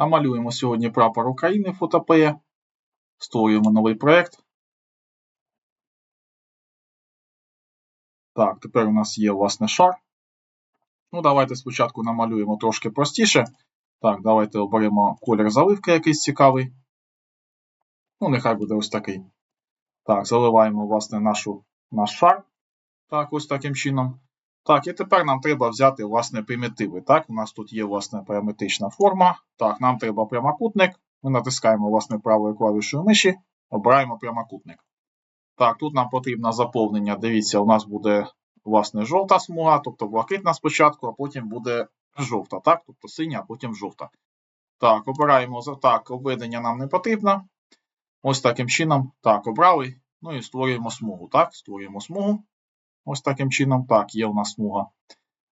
Намалюємо сьогодні прапор України фотопея. Створюємо новий проєкт. Так, тепер у нас є власне шар. Ну, давайте спочатку намалюємо трошки простіше. Так, давайте оберемо колір заливки якийсь цікавий. Ну, нехай буде ось такий. Так, заливаємо, власне, нашу, наш шар. Так, ось таким чином. Так, і тепер нам треба взяти, власне, примітиви. Так, у нас тут є, власне, параметрична форма. Так, нам треба прямокутник. Ми натискаємо, власне, правою клавішою миші, обираємо прямокутник. Так, тут нам потрібно заповнення. Дивіться, у нас буде, власне, жовта смуга, тобто блакитна спочатку, а потім буде жовта. Так, тобто синя, а потім жовта. Так, обираємо так, обведення нам не потрібно. Ось таким чином. Так, обрали. Ну і створюємо смугу. Так, створюємо смугу. Ось таким чином. Так, є у нас смуга.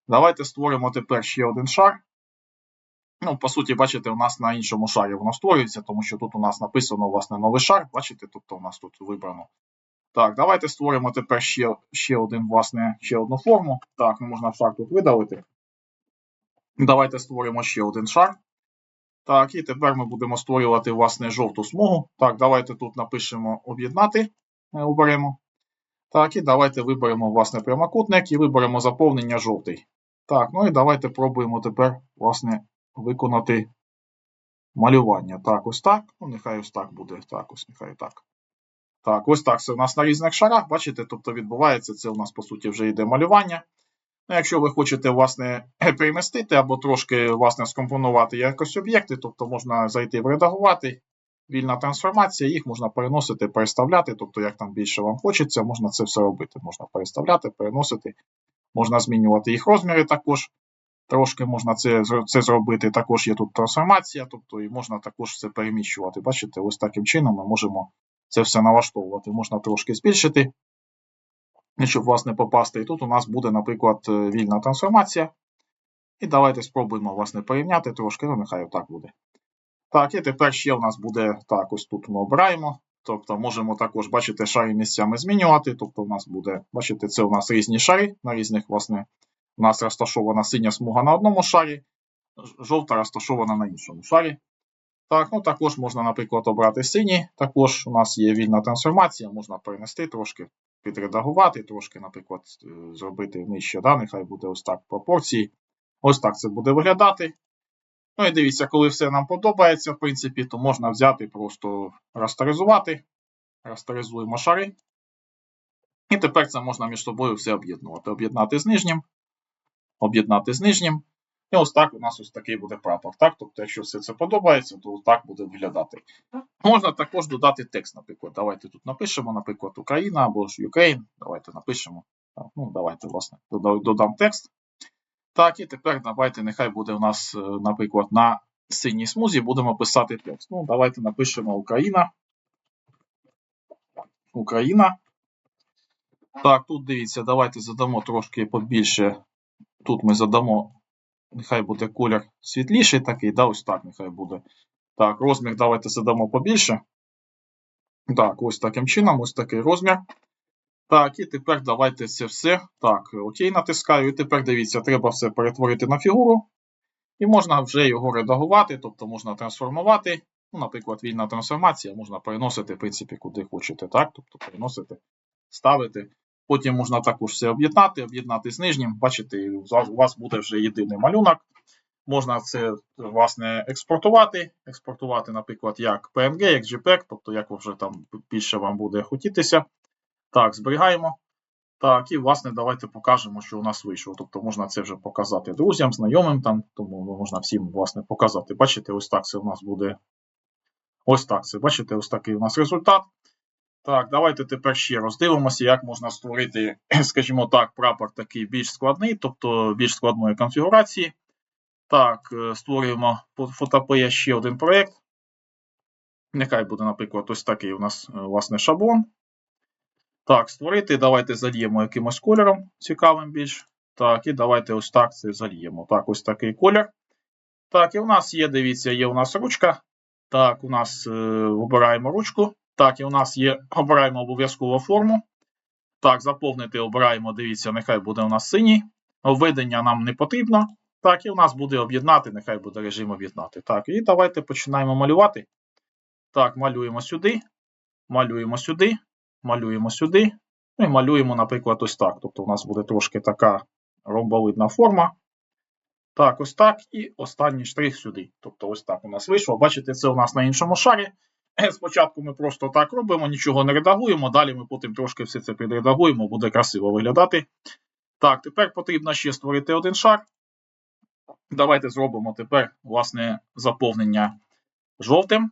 Давайте створимо тепер ще один шар. Ну, по суті, бачите, у нас на іншому шарі воно створюється, тому що тут у нас написано, власне, новий шар. Бачите, тобто у нас тут вибрано. Так, давайте створимо тепер ще ще один, власне, ще одну форму. Так, ну можна шар тут видалити. Давайте створимо ще один шар. Так, і тепер ми будемо створювати, власне, жовту смугу. Так, давайте тут напишемо об'єднати. Оберемо. Так, і давайте виберемо, власне, прямокутник і виберемо заповнення жовтий. Так, ну і давайте пробуємо тепер, власне, виконати малювання. Так, ось так. Ну, нехай ось так буде. Так, ось нехай так. Так, ось так. Це у нас на різних шарах, бачите, тобто відбувається це у нас, по суті, вже йде малювання. Ну, Якщо ви хочете, власне, перемістити або трошки, власне, скомпонувати якось об'єкти, тобто можна зайти в редагувати, вільна трансформація, їх можна переносити, переставляти, тобто, як там більше вам хочеться, можна це все робити. Можна переставляти, переносити, можна змінювати їх розміри також. Трошки можна це це зробити. Також є тут трансформація, тобто і можна також це переміщувати. Бачите, ось таким чином ми можемо це все налаштовувати. Можна трошки збільшити, щоб власне попасти. І тут у нас буде, наприклад, вільна трансформація. І давайте спробуємо власне, порівняти трошки, ну нехай отак буде. Так, і тепер ще у нас буде так, ось тут ми обираємо. Тобто можемо також, бачите, шари місцями змінювати. Тобто, у нас буде, бачите, це у нас різні шари на різних, власне, у нас розташована синя смуга на одному шарі, жовта розташована на іншому шарі. Так, ну також можна, наприклад, обрати синій. Також у нас є вільна трансформація, можна перенести трошки, підредагувати, трошки, наприклад, зробити нижче, да, нехай буде ось так пропорції. Ось так це буде виглядати. Ну і дивіться, коли все нам подобається, в принципі, то можна взяти просто растеризувати. Растеризуємо шари. І тепер це можна між собою все об'єднувати. Об'єднати з нижнім, об'єднати з нижнім. І ось так у нас ось такий буде прапор. Так? Тобто, якщо все це подобається, то так буде виглядати. Можна також додати текст, наприклад. Давайте тут напишемо, наприклад, Україна або ж Ukraine. Давайте напишемо. Ну, Давайте, власне, додам текст. Так, і тепер давайте, нехай буде у нас, наприклад, на синій смузі будемо писати текст. Ну, давайте напишемо Україна. Україна. Так, тут дивіться, давайте задамо трошки побільше. Тут ми задамо, нехай буде колір світліший такий, да, ось так нехай буде. Так, розмір давайте задамо побільше. Так, ось таким чином, ось такий розмір. Так, і тепер давайте це все. Так, окей, натискаю. І тепер дивіться, треба все перетворити на фігуру. І можна вже його редагувати, тобто можна трансформувати. Ну, Наприклад, вільна трансформація можна переносити, в принципі, куди хочете. так, Тобто переносити, ставити. Потім можна також все об'єднати, об'єднати з нижнім. Бачите, у вас буде вже єдиний малюнок. Можна це, власне, експортувати. Експортувати, наприклад, як PNG, як JPEG, тобто, як вже там більше вам буде хотітися. Так, зберігаємо. Так, і, власне, давайте покажемо, що у нас вийшло. Тобто можна це вже показати друзям, знайомим, там, тому можна всім, власне, показати. Бачите, ось так це у нас буде. Ось так це. Бачите, ось такий у нас результат. Так, давайте тепер ще роздивимося, як можна створити, скажімо так, прапор такий більш складний, тобто більш складної конфігурації. Так, створюємо фотопея ще один проєкт. Нехай буде, наприклад, ось такий у нас, власне, шаблон. Так, створити. Давайте зальємо якимось кольором цікавим більш. Так, і давайте ось так це зальємо. Так, ось такий колір. Так, і у нас є, дивіться, є у нас ручка. Так, у нас е, обираємо ручку. Так, і у нас є, обираємо обов'язково форму. Так, заповнити обираємо, дивіться, нехай буде у нас синій. Введення нам не потрібно. Так, і у нас буде об'єднати, нехай буде режим об'єднати. Так, і давайте починаємо малювати. Так, малюємо сюди, малюємо сюди, малюємо сюди. Ну і малюємо, наприклад, ось так. Тобто у нас буде трошки така ромбовидна форма. Так, ось так. І останній штрих сюди. Тобто, ось так у нас вийшло. Бачите, це у нас на іншому шарі. Е, Спочатку ми просто так робимо, нічого не редагуємо. Далі ми потім трошки все це підредагуємо, буде красиво виглядати. Так, тепер потрібно ще створити один шар. Давайте зробимо тепер, власне, заповнення жовтим.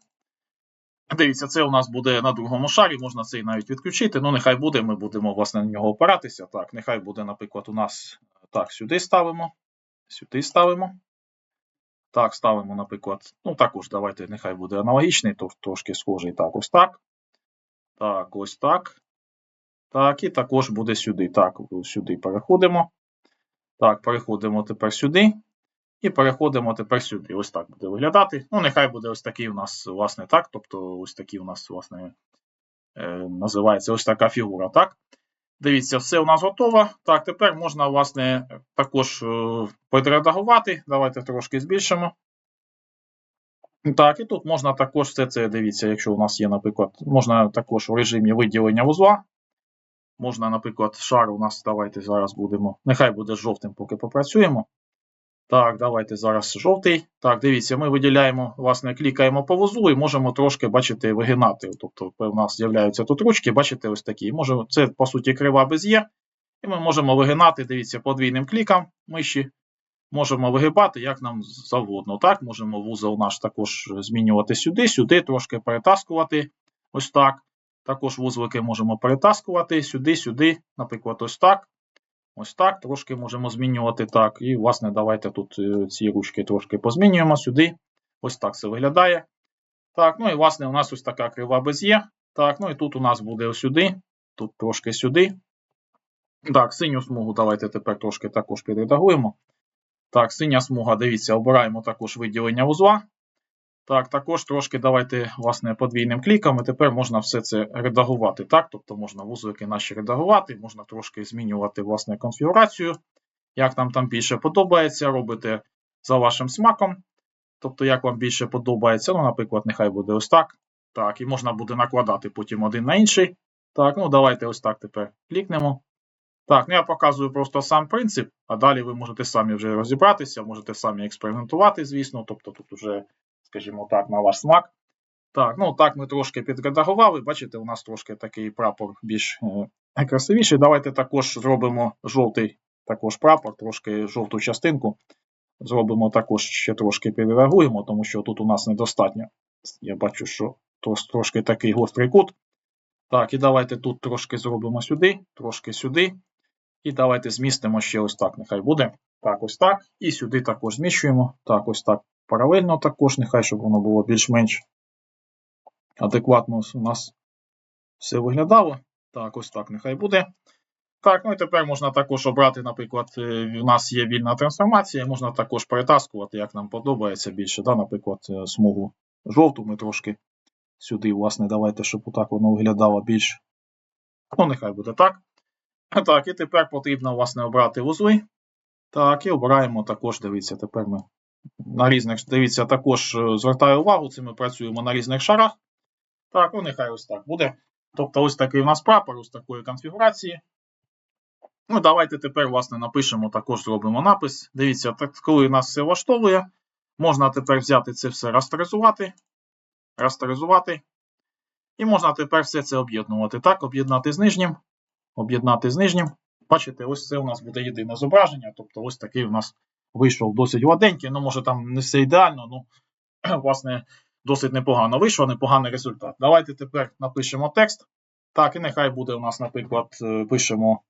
Дивіться, це у нас буде на другому шарі, можна цей навіть відключити. Ну, нехай буде, ми будемо власне на нього опиратися. Так, нехай буде, наприклад, у нас так, сюди ставимо. Сюди ставимо. Так, ставимо, наприклад. Ну, також давайте, нехай буде аналогічний, то трошки схожий. Так, ось так. Так, ось так. Так, і також буде сюди. Так, сюди переходимо. Так, переходимо тепер сюди. І переходимо тепер сюди. Ось так буде виглядати. Ну, нехай буде ось такий у нас, власне, так. Тобто, ось такий у нас, власне, е, називається ось така фігура, так? Дивіться, все у нас готово. Так, тепер можна, власне, також е, підредагувати. Давайте трошки збільшимо. Так, і тут можна також все це, дивіться, якщо у нас є, наприклад, можна також в режимі виділення вузла. Можна, наприклад, шар у нас, давайте зараз будемо. Нехай буде жовтим, поки попрацюємо. Так, давайте зараз жовтий. Так, дивіться, ми виділяємо, власне, клікаємо по вузлу і можемо трошки, бачите, вигинати. Тобто у нас з'являються тут ручки, бачите, ось такі. Може, це, по суті, крива без є. І ми можемо вигинати, дивіться, подвійним кліком миші. Можемо вигибати, як нам завгодно. Так, можемо вузол наш також змінювати сюди, сюди, трошки перетаскувати. Ось так. Також вузлики можемо перетаскувати сюди, сюди, наприклад, ось так. Ось так, трошки можемо змінювати так. І, власне, давайте тут е, ці ручки трошки позмінюємо сюди. Ось так це виглядає. Так, ну і власне у нас ось така крива без є. Так, ну і тут у нас буде ось сюди, тут трошки сюди. Так, синю смугу давайте тепер трошки також підредагуємо. Так, синя смуга, дивіться, обираємо також виділення вузла. Так, також трошки давайте, власне, подвійним кліком, і тепер можна все це редагувати. Так, тобто можна вузлики наші редагувати, можна трошки змінювати власне конфігурацію. Як нам там більше подобається, робите за вашим смаком. Тобто, як вам більше подобається, ну, наприклад, нехай буде ось так. Так, і можна буде накладати потім один на інший. Так, ну давайте ось так тепер клікнемо. Так, ну я показую просто сам принцип, а далі ви можете самі вже розібратися, можете самі експериментувати, звісно. Тобто тут вже скажімо так, на ваш смак. Так, ну так ми трошки підредагували. Бачите, у нас трошки такий прапор більш е, красивіший. Давайте також зробимо жовтий також прапор, трошки жовту частинку. Зробимо також ще трошки підредагуємо, тому що тут у нас недостатньо. Я бачу, що трошки такий гострий кут. Так, і давайте тут трошки зробимо сюди, трошки сюди. І давайте змістимо ще ось так, нехай буде. Так, ось так. І сюди також зміщуємо. Так, ось так паралельно також, нехай, щоб воно було більш-менш адекватно у нас все виглядало. Так, ось так нехай буде. Так, ну і тепер можна також обрати, наприклад, е, у нас є вільна трансформація, можна також перетаскувати, як нам подобається більше. Да? Наприклад, е, смугу жовту ми трошки сюди, власне, давайте, щоб отак воно виглядало більш. Ну, нехай буде так. Так, і тепер потрібно, власне, обрати вузли. Так, і обираємо також, дивіться, тепер ми на різних, дивіться, також е, звертаю увагу, це ми працюємо на різних шарах. Так, ну нехай ось так буде. Тобто ось такий у нас прапор, ось такої конфігурації. Ну, давайте тепер, власне, напишемо, також зробимо напис. Дивіться, так, коли нас все влаштовує, можна тепер взяти це все растеризувати. Растеризувати. І можна тепер все це об'єднувати. Так, об'єднати з нижнім. Об'єднати з нижнім. Бачите, ось це у нас буде єдине зображення. Тобто, ось такий у нас вийшов досить гладенький. Ну, може, там не все ідеально, ну, власне, досить непогано вийшло, непоганий результат. Давайте тепер напишемо текст. Так, і нехай буде у нас, наприклад, е, пишемо.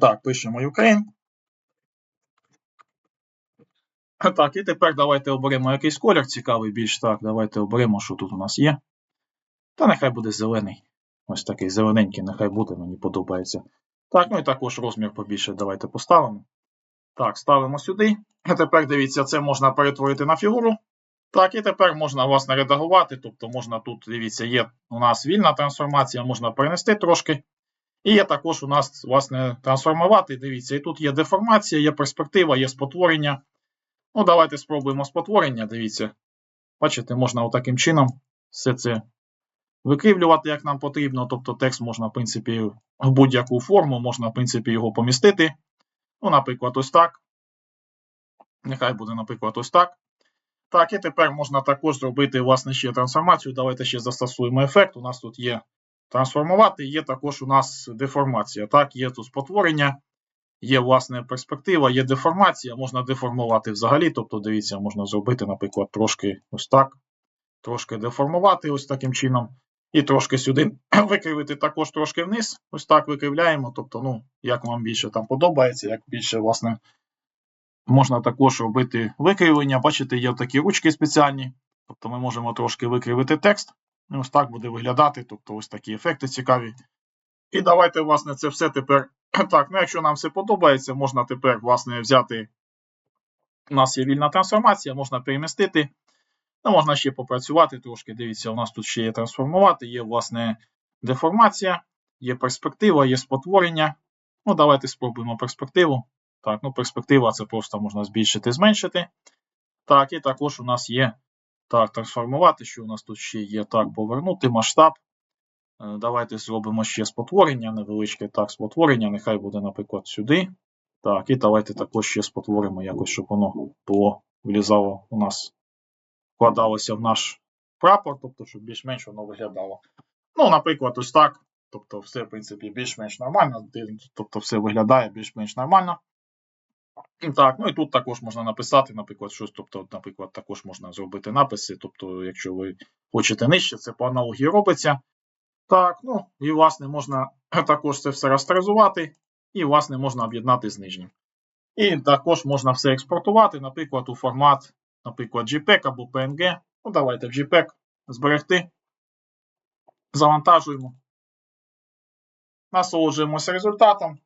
Так, пишемо Ukraine. Так, і тепер давайте оберемо якийсь колір цікавий більш. Так, давайте оберемо, що тут у нас є. Та нехай буде зелений. Ось такий зелененький, нехай буде, мені подобається. Так, ну і також розмір побільше давайте поставимо. Так, ставимо сюди. А тепер дивіться, це можна перетворити на фігуру. Так, і тепер можна власне редагувати. Тобто можна тут, дивіться, є у нас вільна трансформація, можна перенести трошки. І є також у нас, власне, трансформувати. Дивіться, і тут є деформація, є перспектива, є спотворення. Ну, давайте спробуємо спотворення. Дивіться. Бачите, можна отаким чином все це викривлювати, як нам потрібно. Тобто текст можна, в принципі, в будь-яку форму, можна, в принципі, його помістити. Ну, наприклад, ось так. Нехай буде, наприклад, ось так. Так, і тепер можна також зробити, власне, ще трансформацію. Давайте ще застосуємо ефект. У нас тут є трансформувати, є також у нас деформація. Так, є тут спотворення, є, власне, перспектива, є деформація, можна деформувати взагалі. Тобто, дивіться, можна зробити, наприклад, трошки ось так. Трошки деформувати ось таким чином. І трошки сюди викривити також трошки вниз. Ось так викривляємо. Тобто, ну, як вам більше там подобається, як більше, власне, можна також робити викривлення. Бачите, є такі ручки спеціальні. Тобто ми можемо трошки викривити текст. І ось так буде виглядати. Тобто, ось такі ефекти цікаві. І давайте, власне, це все тепер. Так, ну якщо нам все подобається, можна тепер, власне, взяти. У нас є вільна трансформація, можна перемістити. Ну, можна ще попрацювати трошки. Дивіться, у нас тут ще є трансформувати, є, власне, деформація, є перспектива, є спотворення. Ну, давайте спробуємо перспективу. Так, ну перспектива це просто можна збільшити, зменшити. Так, і також у нас є так, трансформувати, що у нас тут ще є так, повернути масштаб. Е, Давайте зробимо ще спотворення, невеличке так, спотворення, нехай буде, наприклад, сюди. Так, і давайте також ще спотворимо якось, щоб воно було влізало у нас, вкладалося в наш прапор, тобто, щоб більш-менш воно виглядало. Ну, наприклад, ось так. Тобто, все, в принципі, більш-менш нормально. Тобто, все виглядає більш-менш нормально. Так, ну і тут також можна написати, наприклад, щось. Тобто, наприклад, також можна зробити написи. Тобто, якщо ви хочете нижче, це по аналогії робиться. Так, ну і власне можна також це все растеризувати, і, власне, можна об'єднати з нижнім. І також можна все експортувати, наприклад, у формат, наприклад, JPEG або PNG. Ну, давайте в JPEG зберегти. Завантажуємо. Насолоджуємося результатом.